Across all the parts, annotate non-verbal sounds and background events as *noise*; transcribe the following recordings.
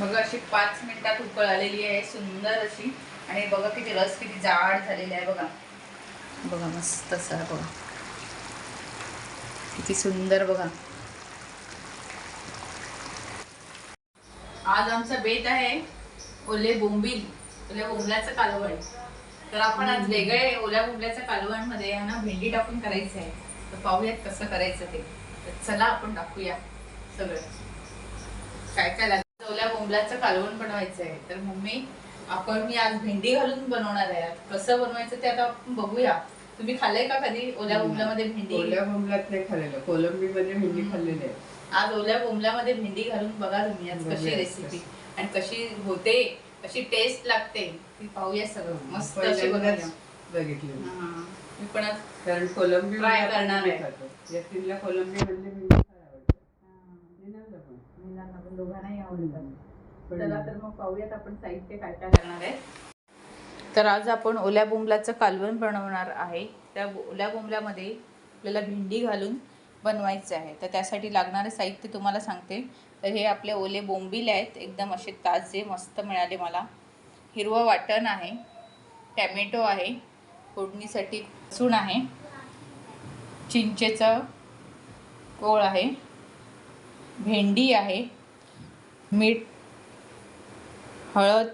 बघा अशी पाच मिनिटात उकळ आलेली आहे सुंदर अशी. आणि बघा किती रस किती जाड झालेला आहे बघा. बघा मस्त असं बघा. किती सुंदर बघा. आज आमचा बेत आहे ओले बोंबील ओल्या बोंबल्याचं कालवण. तर आपण आज वेगळे ओल्या बोंबल्याच्या कालवणमध्ये आहे ना भेंडी टाकून करायचं आहे तर पाहूयात कसं करायचं ते. तर चला आपण टाकूया सगळं. काय काय लागतं? ओल्या बोंबल्याचं कालवण बनवायचं आहे तर मम्मी आपण मी आज भेंडी घालून बनवणार आहे. कसं बनवायचं ते आता आपण बघूया. तुम्ही खाल्लंय का कधी ओल्या बोंबल्यामध्ये भेंडी? ओल्या बोंबलात नाही खाल्लेलं. कोलंबी मध्ये भेंडी खाल्लेली आहे. आज ओल्या बोंबल्यामध्ये भेंडी घालून बघा तुम्ही आज कशी बघूया. रेसिपी आणि कशी होते कशी टेस्ट लागते ती पाहूया सगळं. मस्त अशी पहिल्यांदाच बघूया. बघितलेली. हा. मी पण आज कारण कोलंबी Try मध्ये आपण करणार आहे. खातो. कोलंबी म्हणजे मुलांना पण दोघांनाही आवडतात चला तर मग पाहूयात आपण साहित्य काय काय लागणार आहे. तर आज आपण ओल्या बोंबलाचं कालवण बनवणार आहे. त्या ओल्या बोंबल्यामध्ये आपल्याला भेंडी घालून बनवायचं आहे. तर त्यासाठी लागणारे साहित्य तुम्हाला सांगते. तर हे आपले ओले बोंबील आहेत. एकदम असे ताजे मस्त मिळाले मला. हिरवं वाटण आहे. टॅमॅटो आहे. फोडणीसाठी लसूण आहे. चिंचेचं कोळ आहे. भेंडी आहे. मीठ हळद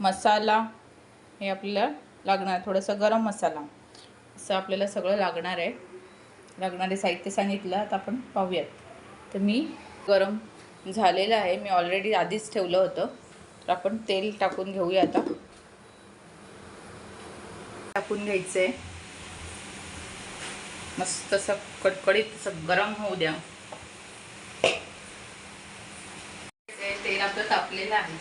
मसाला हे आपल्याला लागणार थोडंसं गरम मसाला. असं आपल्याला सगळं लागणार आहे. लागणारे साहित्य सांगितलं आता आपण पाहूयात. तर मी गरम झालेलं आहे. मी ऑलरेडी आधीच ठेवलं होतं. तर आपण तेल टाकून घेऊया आता. टाकून घ्यायचं आहे मस्त असं कडकडीत असं गरम होऊ द्या ते तेल तापलेलं आहे.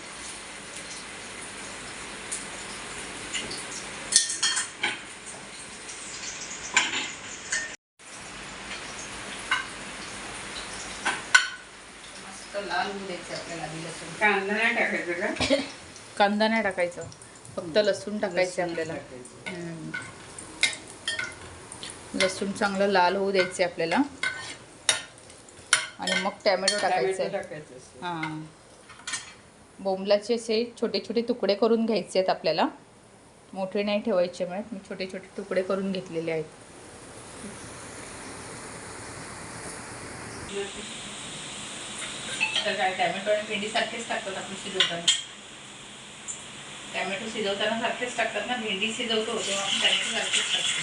मस्त लाल होऊ द्यायचं आपल्याला आधी लसूण. कांदा नाही टाकायचं का? कांदा नाही टाकायचं. फक्त लसूण टाकायचं लसूण आपल्याला. लसूण चांगलं लाल होऊ द्यायचे आपल्याला. आणि मग टॅमॅटो टाकायचं. हां. बोंबलाचे असे छोटे छोटे तुकडे करून घ्यायचे आहेत आपल्याला. मोठे नाही ठेवायचे मिळत मी छोटे छोटे तुकडे करून घेतलेले आहेत. तर काय टॅमॅटो आणि भेंडी सारखेच टाकतात आपण शिजवताना. टॅमॅटो शिजवताना सारखेच टाकतात ना. भेंडी शिजवतो तेव्हा आपण टॅमॅटो सारखेच टाकतो.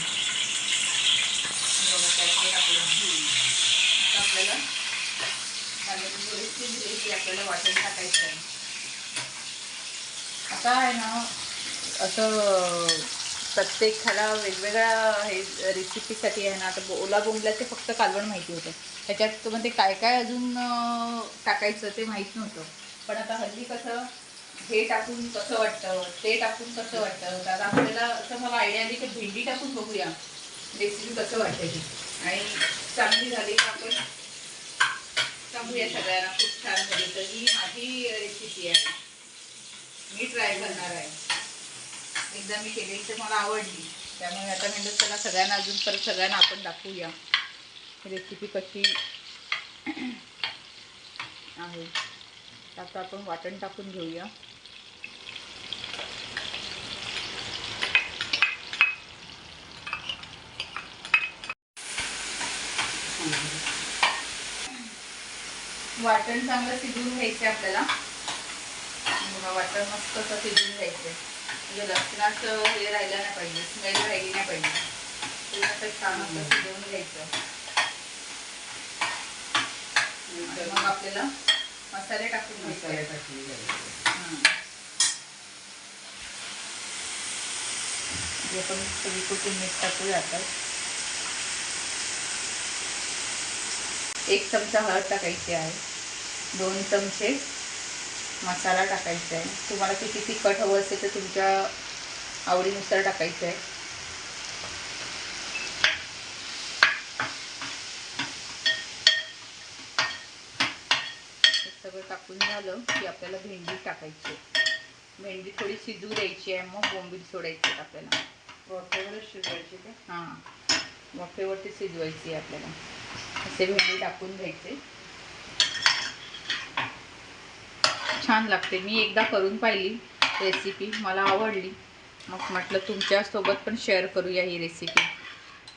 बघा, टॅमॅटो आपल्याला आपल्याला वाटण टाकायचं आहे. आता आहे ना असं प्रत्येकाला वेगवेगळ्या हे रेसिपीसाठी आहे ना आता ओला बोंबल्याचे फक्त कालवण माहिती होतं. त्याच्यात मध्ये काय काय अजून टाकायचं ते माहीत नव्हतं. पण आता हल्ली कसं हे टाकून कसं वाटतं ते टाकून कसं वाटतं तर आता आपल्याला असं मला आयडिया आली की भेंडी टाकून बघूया. रेसिपी कसं वाटतं ती. आणि चांगली झाली तर आपण सांगूया सगळ्यांना खूप छान झाली. तर ही माझी रेसिपी आहे. मी ट्राय करणार आहे. एकदा मी केली तर मला आवडली. त्यामुळे आता म्हणलं चला सगळ्यांना अजून परत सगळ्यांना आपण दाखवूया. रेसिपी कशी *clears throat* आहे. आता आपण वाटण टाकून घेऊया. वाटण चांगलं शिजून घ्यायचं आपल्याला. वाटण मस्त असं शिजवून घ्यायचं म्हणजे लसणाचं हे राहिलं नाही पाहिजे स्मेल राहिली नाही पाहिजे. ते असं छान असं शिजवून घ्यायचं. मग आपल्याला मसाले टाकून मसाले घ्यायचे. जायचे. हं. जे पण सगळी कुठून मीठ टाकूया आता. एक चमचा हळद टाकायची आहे. दोन चमचे मसाला टाकायचा आहे. तुम्हाला किती तिखट हवं असेल तर तुमच्या आवडीनुसार टाकायचं आहे. सगळं टाकून झालं की आपल्याला भेंडी टाकायची आहे. भेंडी थोडी शिजू द्यायची आहे मग बोंबील सोडायची आपल्याला. वाफेवरच शिजवायची का? हां. वाफेवरती शिजवायची आहे आपल्याला. असे भेंडी टाकून घ्यायचे. छान लागते. मी एकदा करून पाहिली रेसिपी मला आवडली. मग म्हटलं तुमच्यासोबत पण शेअर करूया ही रेसिपी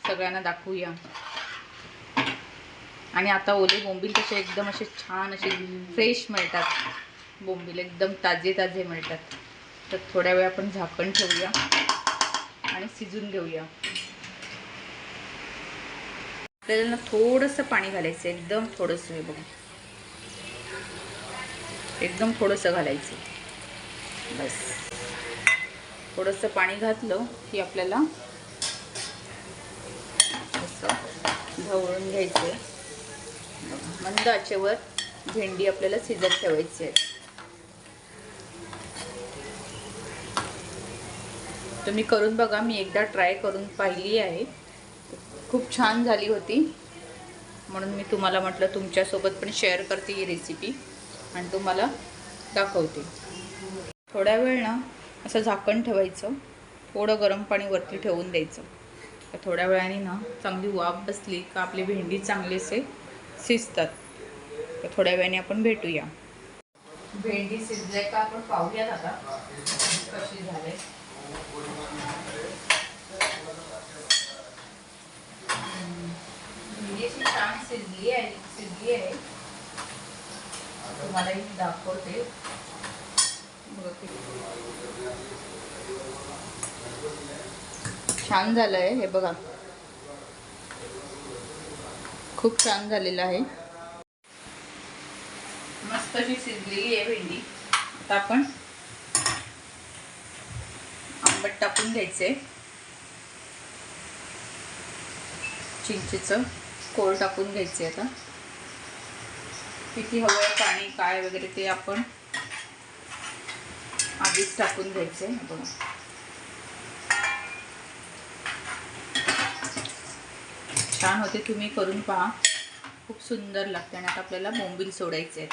सगळ्यांना दाखवूया. आणि आता ओले बोंबील कसे एकदम असे छान असे फ्रेश मिळतात. बोंबील एकदम ताजे ताजे मिळतात. तर थोड्या वेळ आपण झाकण ठेवूया आणि शिजून घेऊया. आपल्याला थोडंसं पाणी घालायचं एकदम थोडंसं हे बघा. एकदम थोडंसं घालायचं. बस. थोडंसं पाणी घातलं की आपल्याला असं ढवळून घ्यायचं. आहे मंद आचेवर भेंडी आपल्याला शिजत ठेवायची आहे. तुम्ही करून बघा मी एकदा ट्राय करून पाहिली आहे. खूप छान झाली होती. म्हणून मी तुम्हाला म्हटलं तुमच्यासोबत पण शेअर करते ही रेसिपी आणि तुम्हाला दाखवते. थोड्या वेळ ना असं झाकण ठेवायचं थोडं गरम पाणी वरती ठेवून द्यायचं. तर थोड्या वेळाने ना चांगली वाफ बसली का आपली भेंडी चांगली असे शिजतात. तर थोड्या वेळाने आपण भेटूया. भेंडी शिजले का आपण पाहूयात आता. कशी झाले. भेंडी अशी छान शिजली आहे शिजली आहे. तुम्हाला दाखवते. छान झालं आहे हे बघा. खूप छान झालेलं आहे. मस्त अशी शिजलेली आहे भेंडी. आता आपण आंबट टाकून घ्यायचे. चिंचेचं कोळ टाकून घ्यायचे आता. किती हवं आहे पाणी काय वगैरे ते आपण आधीच टाकून घ्यायचे. बघा. छान होते तुम्ही करून पहा. खूप सुंदर लागते आणि आता आपल्याला बोंबील सोडायचे आहेत.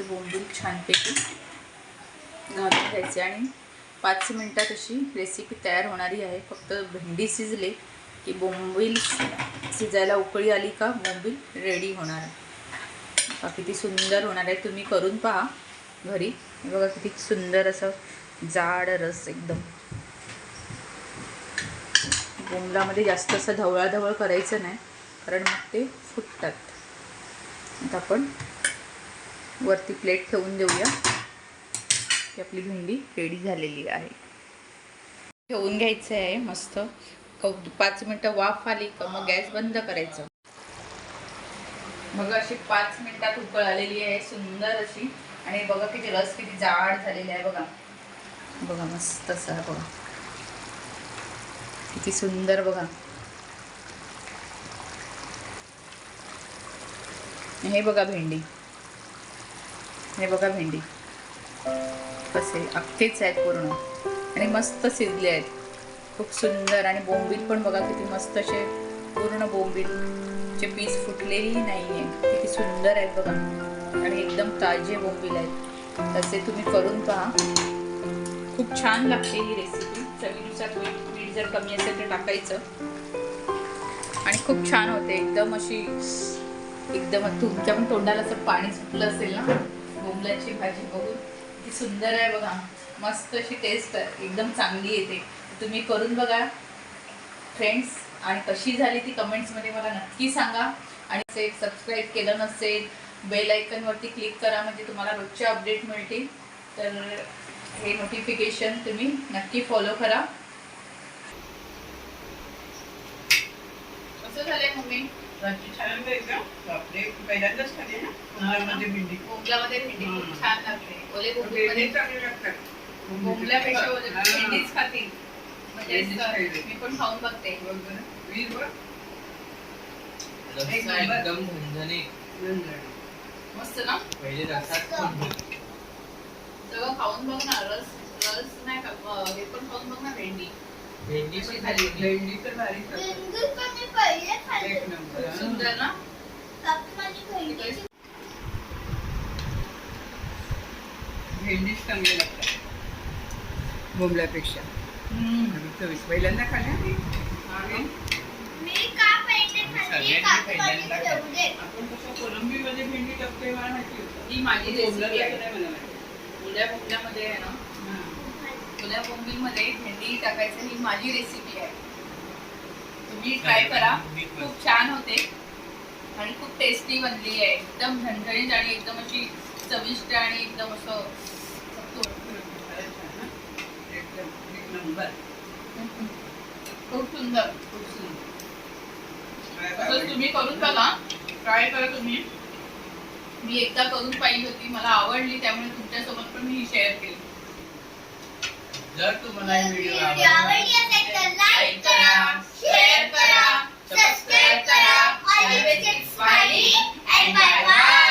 असे बोंबील छानपैकी घालून घ्यायचे आणि पाच मिनटात अशी रेसिपी तयार होणारी आहे. फक्त भेंडी शिजले की बोंबील शिजायला उकळी आली का बोंबील रेडी होणार आहे. किती सुंदर होणार आहे. तुम्ही करून पहा घरी. बघा किती सुंदर असं जाड रस एकदम. बोंबलामध्ये जास्त असं ढवळाढवळ करायचं नाही कारण मग ते फुटतात. आता आपण वरती प्लेट ठेवून देऊया. की आपली भेंडी रेडी झालेली आहे. ठेवून घ्यायचं आहे मस्त. क- पाच मिनटं वाफ आली का मग गॅस बंद करायचं. मग अशी पाच मिनिटात उकळ आलेली आहे सुंदर अशी. आणि बघा किती रस किती जाड झालेली आहे बघा. बघा मस्त असं बघा. किती सुंदर बघा. हे बघा भेंडी. हे बघा भेंडी. कसे अख्खेच आहेत पूर्ण. आणि मस्त शिजले आहेत. खूप सुंदर आणि बोंबील पण बघा किती मस्त असे पूर्ण बोंबीलचे पीस फुटलेली नाही आहे किती सुंदर आहेत बघा. आणि एकदम ताजे बोंबील आहेत. तसे तुम्ही करून पहा. खूप छान लागते ही रेसिपी चवीनुसार मीठ मीठ जर कमी असेल तर टाकायचं. आणि खूप छान होते. एकदम अशी एकदम तुमच्या पण तोंडाला असं पाणी सुटलं असेल ना. बोंबलाची भाजी बघून. किती सुंदर आहे बघा. मस्त अशी टेस्ट एकदम चांगली येते. तुम्ही करून बघा. फ्रेंड्स आणि कशी झाली ती कमेंट्समध्ये मला नक्की सांगा. आणि ते सबस्क्राईब केलं नसेल बेल आयकनवरती क्लिक करा. म्हणजे तुम्हाला रोजचे अपडेट मिळतील. तर हे नोटिफिकेशन तुम्ही नक्की फॉलो करा. कसं झालंय मम्मी. छान बापरे पहिल्यांदाच खाली ना? उन्हाळ्यामध्ये भेंडी. बोंबलामध्ये भेंडी खूप छान लागते. ओले भेंडी चांगली लागतात. बोंबल्यापेक्षा ओले. भेंडीच खातील म्हणजे. मी पण खाऊन बघते. एकदम झणझणीत. मस्त ना? पहिले पण सगळं खाऊन बघ ना. रस रस नाही का? हे पण खाऊन बघ ना भेंडी. भेंडी पण खाली भेंडी तर भारी एक नंबर हा. सुंदर ना? भेंडीच. चांगली लागतात. बोंबल्यापेक्षा. हम्म. आम्ही पहिल्यांदा खाल्ल्या मी. आणि सगळ्यांनी पहिल्यांदा खाल्ल्या. आपण कसं कोलंबीमध्ये भेंडी टाकतो हे मला माहिती होतं. ही माझी रेसिपी उद्या पुण्यामध्ये आहे ना उद्या बोंबीलमध्ये भेंडी टाकायचं ही माझी रेसिपी आहे. तुम्ही ट्राय करा. खूप छान होते. आणि खूप टेस्टी बनली आहे. एकदम झणझणीत आणि एकदम अशी चविष्ट आणि एकदम असं खूप सुंदर. खूप सुंदर? तुम्ही करून बघा. ट्राय करा तुम्ही. मी एकदा करून पाहिली होती. मला आवडली त्यामुळे तुमच्यासोबत पण मी ही शेअर केली. जर तुम्हाला ही व्हिडिओ आवडला असेल तर लाईक करा शेअर करा सबस्क्राईब करा olive smiley and bye bye